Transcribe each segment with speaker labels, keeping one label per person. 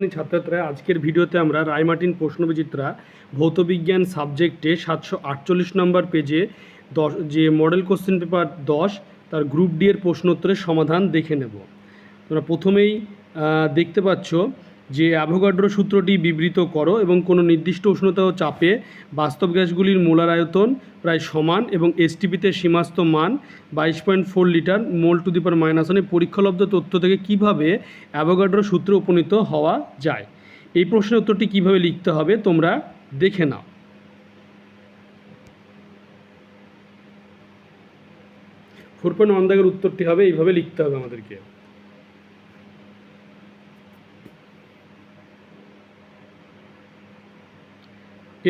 Speaker 1: ছাত্রছাত্রীরা আজকের ভিডিওতে আমরা রায়মার্টিন প্রশ্নবিচিত্রা ভৌতবিজ্ঞান সাবজেক্টে সাতশো আটচল্লিশ নম্বর পেজে দশ, যে মডেল কোশ্চেন পেপার দশ, তার গ্রুপ ডি এর প্রশ্নোত্তরের সমাধান দেখে নেব। তোমরা প্রথমেই দেখতে পাচ্ছ যে অ্যাভোগাড্রো সূত্রটি বিবৃত করো এবং কোনো নির্দিষ্ট উষ্ণতা ও চাপে বাস্তব গ্যাসগুলির মোলার আয়তন প্রায় সমান এবং এসটিপিতে সীমাস্ত মান বাইশ point four litre, mole to the power minus ওয়ানে পরীক্ষালব্ধ তথ্য থেকে কীভাবে অ্যাভোগাড্রো সূত্রে উপনীত হওয়া যায়? এই প্রশ্নের উত্তরটি কীভাবে লিখতে হবে তোমরা দেখে নাও। ফোর পয়েন্ট ওয়ান দাগের উত্তরটি হবে, এইভাবে লিখতে হবে আমাদেরকে।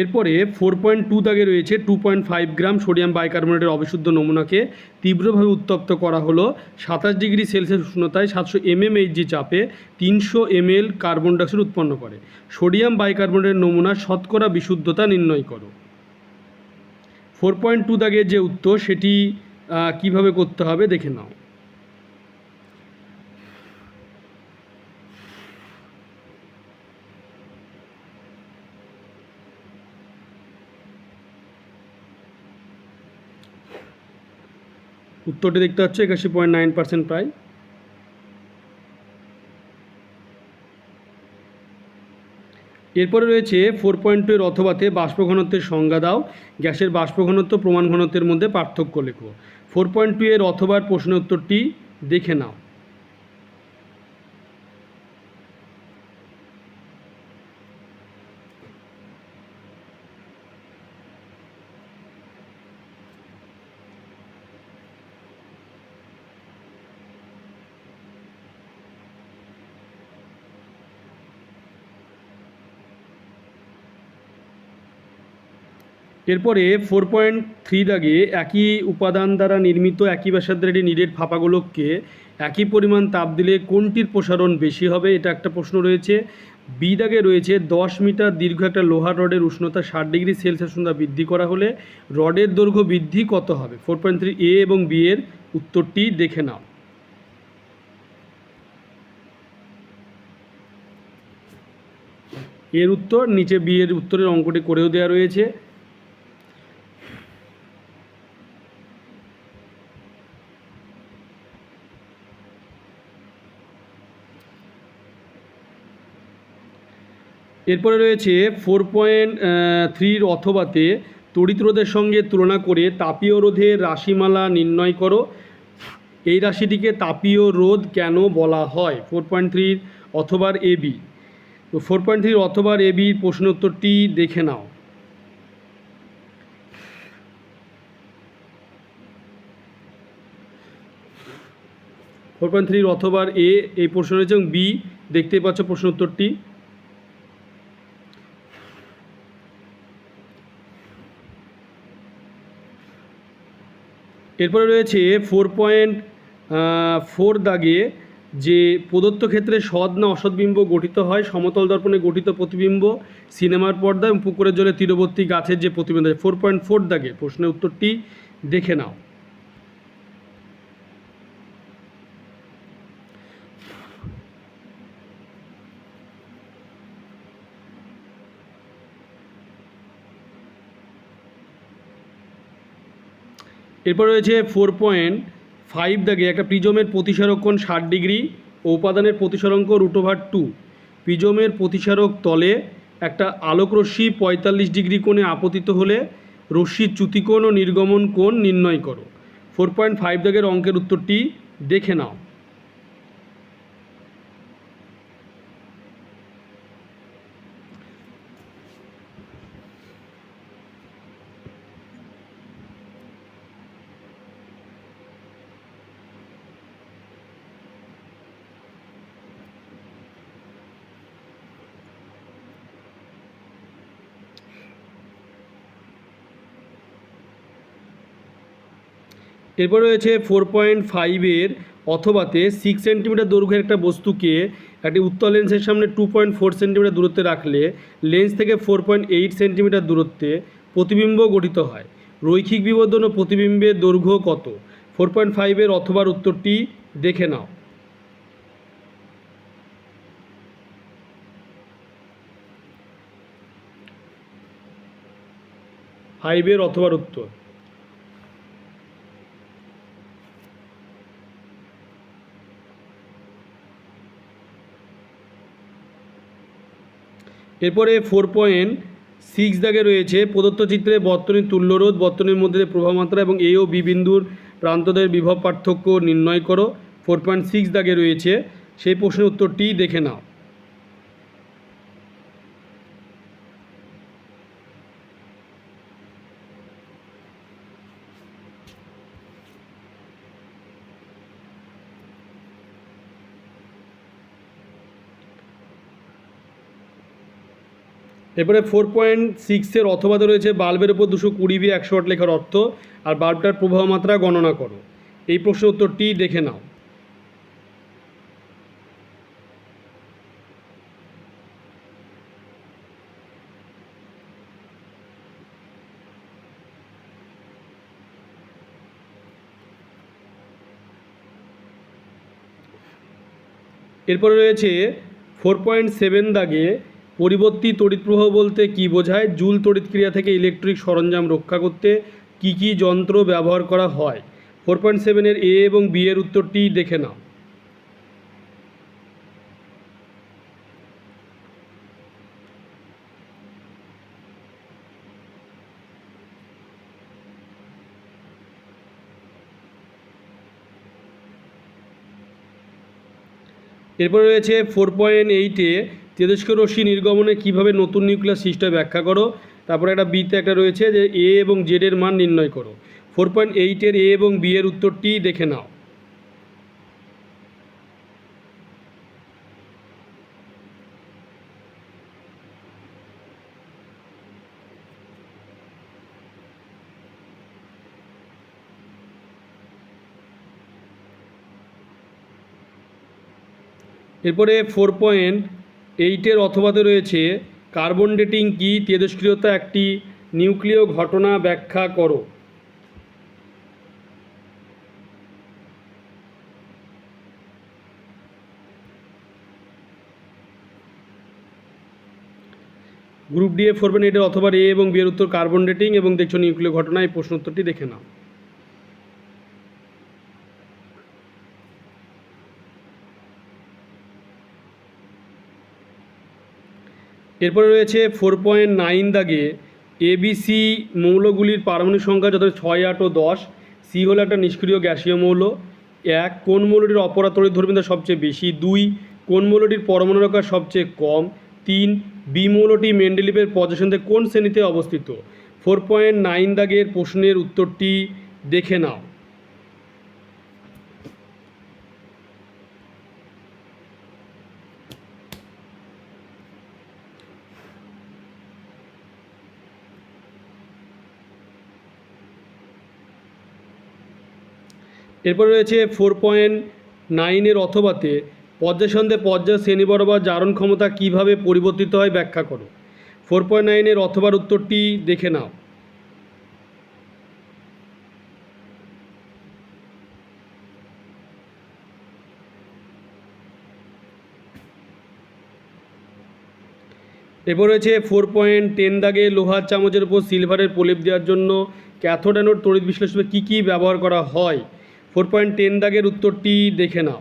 Speaker 1: এরপরে ফোর পয়েন্ট টু দাগে রয়েছে two point five gram sodium বাইকার্বনেটের অবিশুদ্ধ নমুনাকে তীব্রভাবে উত্তপ্ত করা হলো। সাতাশ ডিগ্রি সেলসিয়াস উষ্ণতায় সাতশো এমএমএইচজি চাপে তিনশো এমএল কার্বন ডাইঅক্সাইড উৎপন্ন করে। সোডিয়াম বাইকার্বনেটের নমুনা শতকরা বিশুদ্ধতা নির্ণয় করো। ফোর পয়েন্ট টু দাগের যে উত্তর, সেটি কীভাবে করতে হবে, দেখে নাও। উত্তরটি দেখতে পাচ্ছ, একাশি পয়েন্ট নাইন পার্সেন্ট প্রায় এরপরে রয়েছে ফোর পয়েন্ট টু এর অথবাতে বাষ্প ঘনত্বের সংজ্ঞা দাও। গ্যাসের বাষ্প ঘনত্ব, প্রমাণ ঘনত্বের মধ্যে পার্থক্য লেখো। ফোর পয়েন্ট টু এর অথবার প্রশ্ন উত্তরটি দেখে নাও। এরপরে ফোর পয়েন্ট থ্রি দাগে একই উপাদান দ্বারা নির্মিত একই ব্যাসার্ধের একটি নিরেট ফাঁপাগুলোকে একই পরিমাণ তাপ দিলে কোনটির প্রসারণ বেশি হবে, এটা একটা প্রশ্ন রয়েছে। বি দাগে রয়েছে দশ মিটার দীর্ঘ একটা লোহার রডের উষ্ণতা ষাট ডিগ্রি সেলসিয়াস উষ্ণতা বৃদ্ধি করা হলে রডের দৈর্ঘ্য বৃদ্ধি কত হবে? ফোর পয়েন্ট থ্রি এ এবং বি এর উত্তরটি দেখে নাও। এর উত্তর নিচে বি এর উত্তরের অঙ্কটি করেও দেওয়া রয়েছে। এরপরে রয়েছে ফোর পয়েন্ট থ্রির অথবাতে তড়িৎ রোধের সঙ্গে তুলনা করে তাপীয় রোধের রাশিমালা নির্ণয় করো। এই রাশিটিকে তাপীয় রোধ কেন বলা হয়? ফোর পয়েন্ট থ্রির অথবার এ বি। তো ফোর পয়েন্ট থ্রির অথবার এ প্রশ্ন উত্তরটি দেখে নাও। ফোর পয়েন্ট থ্রির অথবার এ, এই প্রশ্ন রয়েছে এবং বি দেখতেই পাচ্ছ প্রশ্ন উত্তরটি। এরপরে রয়েছে ফোর পয়েন্ট ফোর দাগে যে প্রদত্ত ক্ষেত্রে সৎ না অসৎ বিম্ব গঠিত হয়, সমতল দর্পণে গঠিত প্রতিবিম্ব, সিনেমার পর্দা এবং পুকুরের জলে তীরবর্তী গাছের যে প্রতিবিম্ব ফোর পয়েন্ট ফোর দাগে প্রশ্নের উত্তরটি দেখে নাও। এরপর রয়েছে ফোর পয়েন্ট ফাইভ দাগে একটা প্রিজমের প্রতিসারক কোণ ষাট ডিগ্রি ও উপাদানের প্রতিসরঙ্ক রুট ওভার টু প্রিজমের প্রতিসারক তলে একটা আলোক রশ্মি পঁয়তাল্লিশ ডিগ্রি কোণে আপতিত হলে রশ্মির চ্যুতিকোণ ও নির্গমন কোণ নির্ণয় করো। ফোর পয়েন্ট ফাইভ দাগের অঙ্কের উত্তরটি দেখে নাও। এরপর রয়েছে ফোর পয়েন্ট ফাইভের অথবাতে সিক্স সেন্টিমিটার দৈর্ঘ্যের একটা বস্তুকে একটি উত্তর লেন্সের সামনে টু পয়েন্ট ফোর সেন্টিমিটার দূরত্বে রাখলে লেন্স থেকে ফোর পয়েন্ট এইট সেন্টিমিটার দূরত্বে প্রতিবিম্ব গঠিত হয়। রৈখিক বিবর্ধন ও প্রতিবিম্বের দৈর্ঘ্য কত? ফোর পয়েন্ট ফাইভের অথবার উত্তরটি দেখে নাও। ফাইভের অথবার উত্তর। এরপরে ফোর পয়েন্ট সিক্স দাগে রয়েছে প্রদত্ত চিত্রে বর্তনীর তুল্যরোধ, বর্তনীর মধ্যে প্রভাব মাত্রা এবং এ ও বি বিন্দুর প্রান্তদের বিভব পার্থক্য নির্ণয় করো। ফোর পয়েন্ট সিক্স দাগে রয়েছে। সেই প্রশ্নের উত্তরটি দেখে নাও। এরপরে ফোর পয়েন্ট সিক্সের অথবাতে রয়েছে, বাল্বের উপর দুশো কুড়ি বি একশো ওয়াট লেখার অর্থ, আর বাল্বটার প্রবাহ মাত্রা গণনা করো। এই প্রশ্নের উত্তরটি দেখে নাও। এরপরে রয়েছে ফোর পয়েন্ট সেভেন দাগে পরিবর্তী তড়িৎ প্রবাহ বলতে কি বোঝায়? জুল তড়িৎ ক্রিয়া থেকে ইলেকট্রিক সরঞ্জাম রক্ষা করতে কি কি যন্ত্র ব্যবহার করা হয়? ফোর পয়েন্ট সেভেনের এ এবং বি এর উত্তরটি দেখে নাও। এরপরে রয়েছে ফোর পয়েন্ট এইটে তেজস্ক রশ্মি নির্গমনে কীভাবে নতুন নিউক্লিয়াস সিস্টেম ব্যাখ্যা করো? তারপরে একটা বিতে একটা রয়েছে যে এ এবং জেড এর মান নির্ণয় করো। ফোর পয়েন্ট এইটের এ এবং বি এর উত্তরটি দেখে নাও। এরপরে ফোর পয়েন্ট এইটের অথবাতে রয়েছে, কার্বন ডেটিং কি তেজস্ক্রিয়তা একটি, নিউক্লিয় ঘটনা ব্যাখ্যা করো। Group D A four point এইটের অথবা এ এবং বি উত্তর কার্বন ডেটিং এবং দেখছ নিউক্লিয় ঘটনা এই প্রশ্ন উত্তরটি দেখে নাও। এরপরে রয়েছে ফোর পয়েন্ট নাইন দাগে এবিসি মৌলগুলির পারমাণবিক সংখ্যা যত ছয়, আট ও দশ সি হলো একটা নিষ্ক্রিয় গ্যাসীয় মৌল। এক, কোন মৌলটির অপরা তড়িৎ ধর্মিতা সবচেয়ে বেশি? দুই, কোন মৌলটির পরমাণু আকার সবচেয়ে কম? তিন বি মৌলটি মেন্ডেলিভের পজিশনতে কোন শ্রেণীতে অবস্থিত? ফোর পয়েন্ট নাইন দাগের প্রশ্নের উত্তরটি দেখে নাও। এরপর রয়েছে ফোর পয়েন্ট নাইনের অথবাতে পর্যাসন্ধে পর্যায় শ্রেণি বরাবর জারণ ক্ষমতা কীভাবে পরিবর্তিত হয় ব্যাখ্যা করো। ফোর পয়েন্ট নাইনের অথবার উত্তরটি দেখে নাও। এরপর রয়েছে ফোর পয়েন্ট টেন দাগে লোহার চামচের উপর সিলভারের প্রলেপ দেওয়ার জন্য ক্যাথোড অ্যানোড তড়িৎ বিশ্লেষণে কী কী ব্যবহার করা হয়? ফোর পয়েন্ট টেন দাগের উত্তরটি দেখে নাও।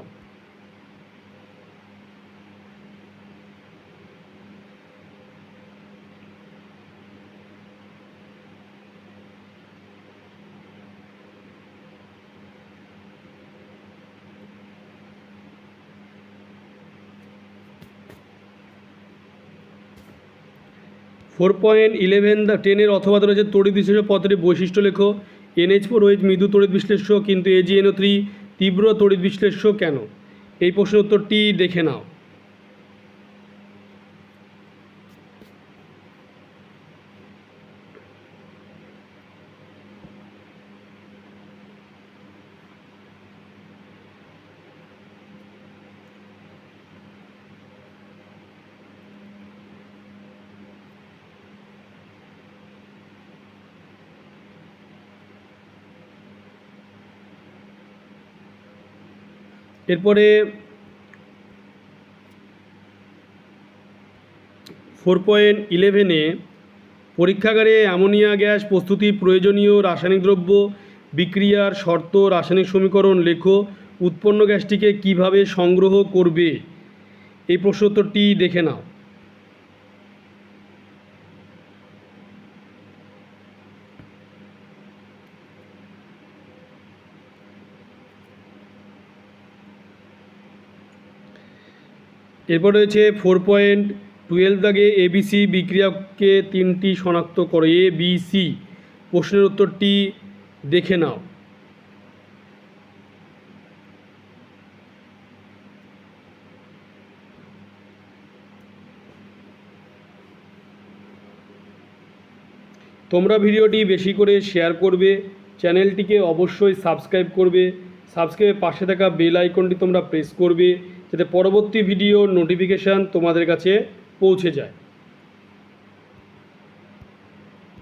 Speaker 1: ফোর পয়েন্ট ইলেভেন টেনের অথবা রয়েছে তড়িৎ বিশ্লেষক পদ্ধতির বৈশিষ্ট্য লেখো। এনএইচ ফোর ওইচ মৃদু তড়িৎ বিশ্লেষ্য কিন্তু এজিএনও থ্রি তীব্র তড়িৎ বিশ্লেষ্য কেন? এই প্রশ্নের উত্তরটি দেখে নাও। এরপরে ফোর পয়েন্ট ইলেভেনে পরীক্ষাগারে অ্যামোনিয়া গ্যাস প্রস্তুতি প্রয়োজনীয় রাসায়নিক দ্রব্য বিক্রিয়ার শর্ত রাসায়নিক সমীকরণ লেখো, উৎপন্ন গ্যাসটিকে কীভাবে সংগ্রহ করবে? এই প্রশ্নোত্তরটি দেখে নাও। এরপর রয়েছে ফোর পয়েন্ট টুয়েলভ দাগে এবিসি বিক্রিয়াকে তিনটি শনাক্ত করো এ বি সি প্রশ্নের উত্তরটি দেখে নাও। তোমরা ভিডিওটি বেশি করে শেয়ার করবে, চ্যানেলটিকে অবশ্যই সাবস্ক্রাইব করবে সাবস্ক্রাইবের পাশে থাকা বেল আইকনটি তোমরা প্রেস করবে। যাতে পরবর্তী ভিডিও নোটিফিকেশান তোমাদের কাছে পৌঁছে যায়।